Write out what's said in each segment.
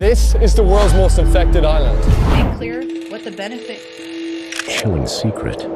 This is the world's most infected island. Make clear what the benefit chilling secret.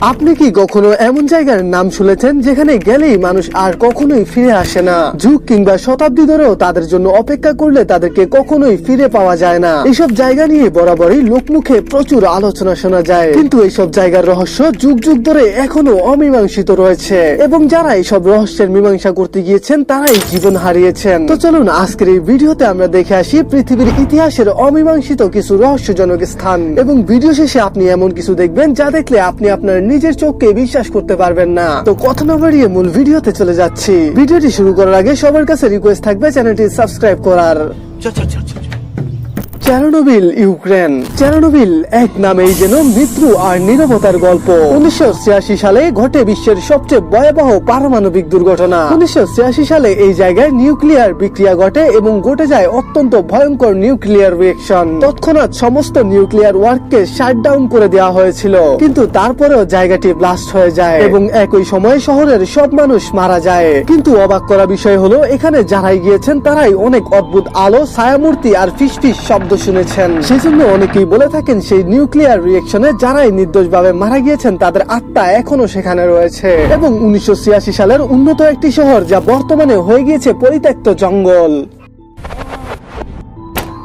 আপনি কি কখনো এমন জায়গার নাম শুনেছেন যেখানে গেলেই মানুষ আর কখনোই ফিরে আসে না? যুগ কিংবা শতাব্দী ধরেও তাদের জন্য অপেক্ষা করলে তাদেরকে কখনোই ফিরে পাওয়া যায় না। এইসব জায়গা নিয়ে বরাবরই লোকমুখে প্রচুর আলোচনা শোনা যায়। কিন্তু এইসব জায়গার রহস্য যুগ যুগ ধরে এখনও অমীমাংসিত রয়েছে। এবং যারা এইসব রহস্যের মীমাংসা করতে গিয়েছেন, তারাই জীবন হারিয়েছেন। তো চলুন, আজকের এই ভিডিওতে আমরা দেখে আসি পৃথিবীর ইতিহাসের অমীমাংসিত কিছু রহস্যজনক স্থান। এবং ভিডিও শেষে আপনি এমন কিছু দেখবেন যা দেখলে আপনি আপনার নিজের চোখকে বিশ্বাস করতে পারবেন না। তো কথা না বাড়িয়ে মূল ভিডিওতে চলে যাচ্ছি। ভিডিওটি শুরু করার আগে সবার কাছে রিকোয়েস্ট থাকবে চ্যানেলটি সাবস্ক্রাইব করার। Chernobyl Ukraine. চেরনোবিল এক নামেই যেন মৃত্যু আর নিরবতার গল্প। উনিশশো সালে ঘটে বিশ্বের সবচেয়ে ভয়াবহ পারমাণবিক দুর্ঘটনা। উনিশশো সালে এই জায়গায় নিউক্লিয়ার বিক্রিয়া ঘটে এবং ঘটে যায় অত্যন্ত ভয়ঙ্কর নিউক্লিয়ার রিয়েকশন। তৎক্ষণাৎ সমস্ত নিউক্লিয়ার ওয়ার্ককে শাট ডাউন করে দেওয়া হয়েছিল। কিন্তু তারপরেও জায়গাটি ব্লাস্ট হয়ে যায় এবং একই সময়ে শহরের সব মানুষ মারা যায়। কিন্তু অবাক করা বিষয় হলো, এখানে যারাই গিয়েছেন তারাই অনেক অদ্ভুত আলো, ছায়ামূর্তি আর ফিসফিস শব্দ শুনেছেন। সেই জন্য অনেকেই বলে থাকেন, সেই নিউক্লিয়ার রিয়েকশনে যারাই নির্দোষভাবে মারা গিয়েছেন, তাদের আত্মা এখনও সেখানে রয়েছে। এবং উনিশশো ছিয়াশি সালের উন্নত একটি শহর, যা বর্তমানে হয়ে গিয়েছে পরিত্যক্ত জঙ্গল।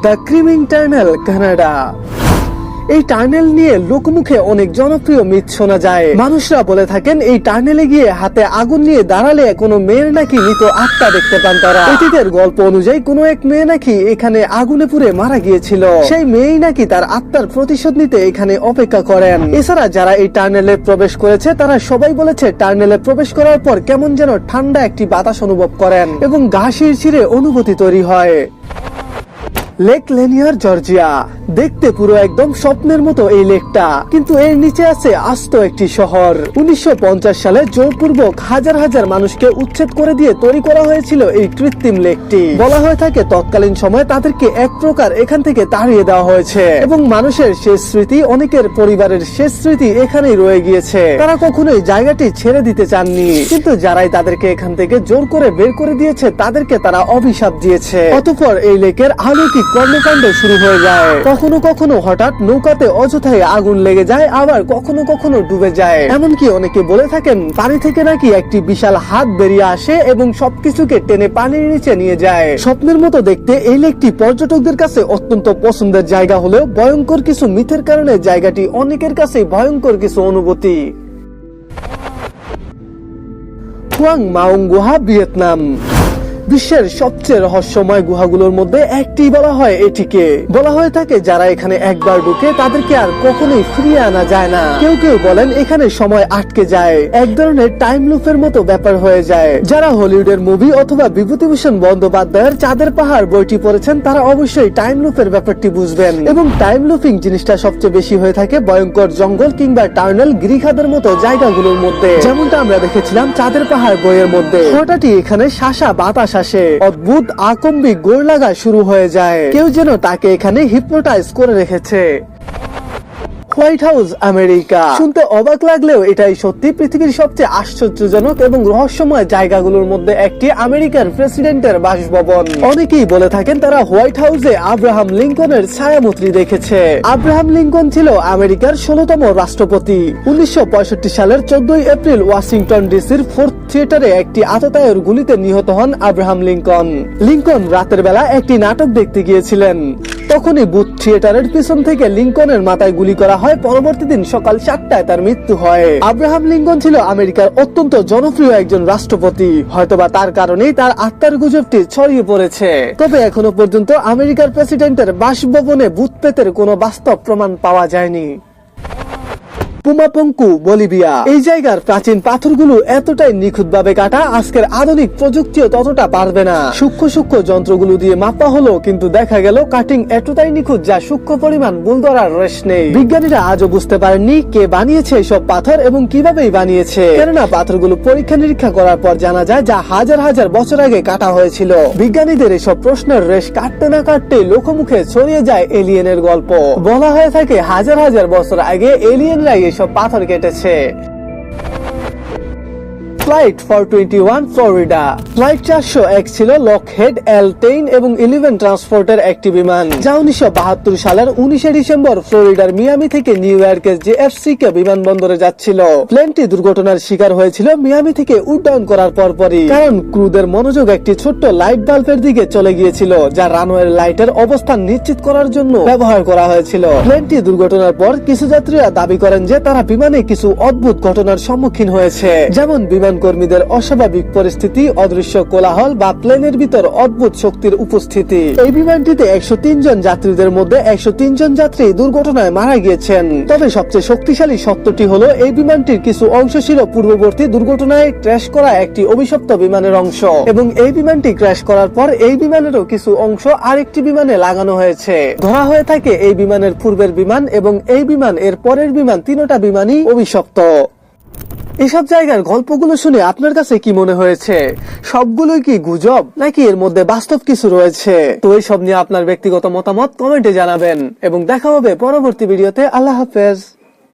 The Screaming Tunnel Canada. এই টার্নেল নিয়ে লোকমুখে অনেক জনপ্রিয় মিথ শোনা যায়। মানুষরা বলে থাকেন, এই টার্নেলে গিয়ে হাতে আগুন নিয়ে দাঁড়ালে কোনো মেয়ের নাকি মৃত আত্মা দেখতে পান তারা। অতীতের গল্প অনুযায়ী কোনো এক মেয়ে নাকি এখানে আগুনে পুড়ে মারা গিয়েছিল। সেই মেয়েই নাকি তার আত্মার প্রতিশোধ নিতে এখানে অপেক্ষা করেন। এছাড়া যারা এই টার্নেলে প্রবেশ করেছে, তারা সবাই বলেছে টার্নেলে প্রবেশ করার পর কেমন যেন ঠান্ডা একটি বাতাস অনুভব করেন এবং গা শিরশিরে অনুভূতি তৈরি হয়। Lake Lanier, Georgia. দেখতে পুরো একদম স্বপ্নের মতো এই লেকটা। কিন্তু এর নিচে আছে আস্ত একটি শহর। উনিশশো সালে জোরপূর্বক হাজার হাজার মানুষকে উচ্ছেদ করে দিয়ে তৈরি করা হয়েছিল এই কৃত্রিম লেকটি। বলা হয়ে থাকে, তৎকালীন সময়ে তাদেরকে এক প্রকার এখান থেকে তাড়িয়ে দেওয়া হয়েছে। এবং মানুষের শেষ স্মৃতি, অনেকের পরিবারের শেষ স্মৃতি এখানেই রয়ে গিয়েছে। তারা কখনোই জায়গাটি ছেড়ে দিতে চাননি। কিন্তু যারাই তাদেরকে এখান থেকে জোর করে বের করে দিয়েছে, তাদেরকে তারা অভিশাপ দিয়েছে। অতঃপর এই লেকের অলৌকিক কর্মকাণ্ড শুরু হয়ে যায়। কখনো কখনো হঠাৎ নৌকাতে অযথায় আগুন লেগে যায়, আবার কখনো কখনো ডুবে যায়। এমনকি অনেকে বলে থাকেন, পানি থেকে নাকি একটি বিশাল হাত বেরিয়ে আসে এবং সবকিছুকে টেনে পানির নিচে নিয়ে যায়। স্বপ্নের মতো দেখতে এই লেকটি পর্যটকদের কাছে অত্যন্ত পছন্দের জায়গা হলেও ভয়ঙ্কর কিছু মিথের কারণে জায়গাটি অনেকের কাছে ভয়ঙ্কর কিছু অনুভূতি। হুয়াং মাউং গুহা, ভিয়েতনাম। বিশ্বের সবচেয়ে রহস্যময় গুহাগুলোর মধ্যে একটি বলা হয় এটিকে। বলা হয়ে থাকে, যারা এখানে একবার ঢুকে তাদেরকে আর কখনোই ফিরিয়ে আনা যায় না। কেউ কেউ বলেন, এখানে সময় আটকে যায়। এক ধরনের টাইম লুপের মতো ব্যাপার হয়ে যায়। যারা হলিউডের মুভি অথবা বিভূতিভূষণ বন্দ্যোপাধ্যায়ের চাঁদের পাহাড় বইটি পড়েছেন, তারা অবশ্যই টাইম লুপের ব্যাপারটি বুঝবেন। এবং টাইম লুপিং জিনিসটা সবচেয়ে বেশি হয়ে থাকে ভয়ঙ্কর জঙ্গল কিংবা টার্নেল গিরিখাদের মতো জায়গাগুলোর মধ্যে। যেমনটা আমরা দেখেছিলাম চাঁদের পাহাড় বইয়ের মধ্যে। হঠাৎই এখানে শাসা বাতাস আসে অদ্ভুত আকম্বি গোড় লাগা শুরু হয়ে যায়। কেউ যেন তাকে এখানে হিপনোটাইজ করে রেখেছে। White House, America. শুনতে অবাক লাগলেও এটাই সত্যি পৃথিবীর সবচেয়ে আশ্চর্যজনক এবং রহস্যময় জায়গাগুলোর মধ্যে একটি আমেরিকার প্রেসিডেন্টের বাসভবন। অনেকেই বলে থাকেন তারা হোয়াইট হাউসে আব্রাহাম লিঙ্কনের ছায়ামূর্তি দেখেছে। আব্রাহাম লিঙ্কন ছিল আমেরিকার ষোলতম রাষ্ট্রপতি। উনিশশো পঁয়ষট্টি সালের চোদ্দই এপ্রিল ওয়াশিংটন ডিসির ফোর্থ থিয়েটারে একটি আততায়ের গুলিতে নিহত হন আব্রাহাম লিঙ্কন। লিঙ্কন রাতের বেলা একটি নাটক দেখতে গিয়েছিলেন। তখনই বুথ থিয়েটারের পিছন থেকে লিঙ্কনের মাথায় গুলি করা হয়। পরবর্তী দিন সকাল সাতটায় তার মৃত্যু হয়। আব্রাহাম লিঙ্কন ছিল আমেরিকার অত্যন্ত জনপ্রিয় একজন রাষ্ট্রপতি। হয়তোবা তার কারণেই তার আত্মার গুজবটি ছড়িয়ে পড়েছে। তবে এখনও পর্যন্ত আমেরিকার প্রেসিডেন্টের বাসভবনে বুথ পেতের কোনো বাস্তব প্রমাণ পাওয়া যায়নি। Pumapunku Bolivia. এই জায়গার প্রাচীন পাথরগুলো এতটাই নিখুঁত ভাবে কাটা, আজকের আধুনিক প্রযুক্তিও ততটা পারবে না। সূক্ষ্ম সূক্ষ্ম যন্ত্রগুলো দিয়ে মাপা হলো, কিন্তু দেখা গেল কাটিং এতটাই নিখুঁত যা সূক্ষ্ম পরিমাণ বুল ধরার রেশ নেই। বিজ্ঞানীরা আজও বুঝতে পারেননি কে বানিয়েছে এসব পাথর এবং কিভাবেই বানিয়েছে। কেননা পাথরগুলো পরীক্ষা নিরীক্ষা করার পর জানা যায় যা হাজার হাজার বছর আগে কাটা হয়েছিল। বিজ্ঞানীদের এসব প্রশ্নের রেশ কাটতে না কাটতে লোকমুখে ছড়িয়ে যায় এলিয়েনের গল্প। বলা হয়ে থাকে হাজার হাজার বছর আগে এলিয়েনরাই এসব পাথর কেটেছে। Flight for twenty one Florida. Flight চারশো এক ছিল লকহেড এল টেন এবং ইলেভেন ট্রান্সপোর্টের একটি বিমান। যা উনিশশো বাহাত্তর সালের উনিশে ডিসেম্বর ফ্লোরিডার মিয়ামি থেকে নিউ ইয়র্কের জেএফসি কে বিমানবন্দরে যাচ্ছিল। প্লেনটি দুর্ঘটনার শিকার হয়েছিল মিয়ামি থেকে উড্ডয়ন করার পরপরই। কারণ ক্রুদের মনোযোগ একটি ছোট্ট লাইট বাল্বের দিকে চলে গিয়েছিল, যা রানওয়ের লাইটের অবস্থান নিশ্চিত করার জন্য ব্যবহার করা হয়েছিল। প্লেনটি দুর্ঘটনার পর কিছু যাত্রীরা দাবি করেন যে তারা বিমানে কিছু অদ্ভুত ঘটনার সম্মুখীন হয়েছে। যেমন বিমান কর্মীদের অস্বাভাবিক পরিস্থিতি, অদৃশ্য কোলাহল বা প্লেনের ভিতর অদ্ভুত শক্তির উপস্থিতি। এই বিমানটিতে একশো জন যাত্রীদের মধ্যে একশো জন যাত্রী দুর্ঘটনায় মারা গিয়েছেন। তবে সবচেয়ে শক্তিশালী সত্যটি হলো, এই বিমানটির কিছু অংশ ছিল পূর্ববর্তী দুর্ঘটনায় ক্র্যাশ করা একটি অভিশপ্ত বিমানের অংশ। এবং এই বিমানটি ক্র্যাশ করার পর এই বিমানেরও কিছু অংশ আরেকটি বিমানে লাগানো হয়েছে। ধরা হয়ে থাকে এই বিমানের পূর্বের বিমান এবং এই বিমান এর পরের বিমান তিনটা বিমানই অভিশপ্ত। এসব জায়গার গল্পগুলো শুনে আপনার কাছে কি মনে হয়েছে? সবগুলোই কি গুজব, নাকি এর মধ্যে বাস্তব কিছু রয়েছে? তো এইসব নিয়ে আপনার ব্যক্তিগত মতামত কমেন্টে জানাবেন, এবং দেখা হবে পরবর্তী ভিডিওতে। আল্লাহ হাফেজ।